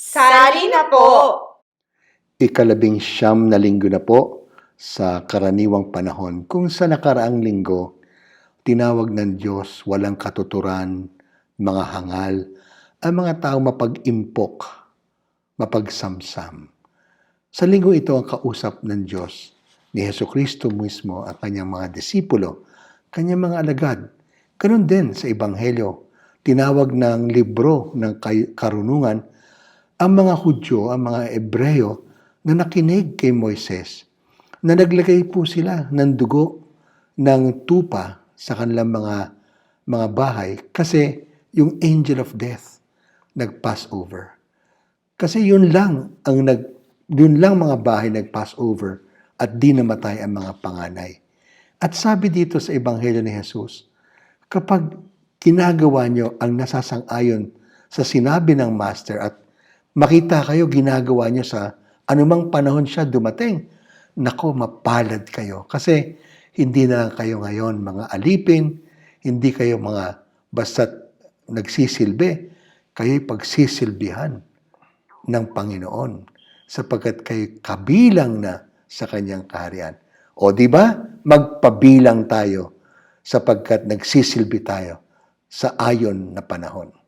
Sali na po! Ikalabing siyam na linggo na po sa karaniwang panahon kung sa nakaraang linggo, tinawag ng Diyos walang katuturan, mga hangal, ang mga tao mapag-impok, mapagsamsam. Sa linggo ito ang kausap ng Diyos ni Heso Kristo mismo ang kanyang mga disipulo, kanyang mga alagad. Ganon din sa Ebanghelyo, tinawag ng libro ng karunungan ang mga Hudyo, ang mga Ebreyo na nakinig kay Moises, na naglagay po sila ng dugo ng tupa sa kanilang mga mga bahay kasi yung angel of death nag-pass over. Kasi yun lang ang nag yun lang mga bahay nag-pass over at di namatay ang mga panganay. At sabi dito sa Ebanghelyo ni Jesus, kapag ginagawa nyo ang nasasang-ayon sa sinabi ng Master at makita kayo ginagawa nyo sa anumang panahon siya dumating, nako, mapalad kayo. Kasi hindi na lang kayo ngayon mga alipin, hindi kayo mga basta't nagsisilbi, kayo'y pagsisilbihan ng Panginoon sapagkat kayo kabilang na sa kanyang kaharian. O di ba? Magpabilang tayo sapagkat nagsisilbi tayo sa ayon na panahon.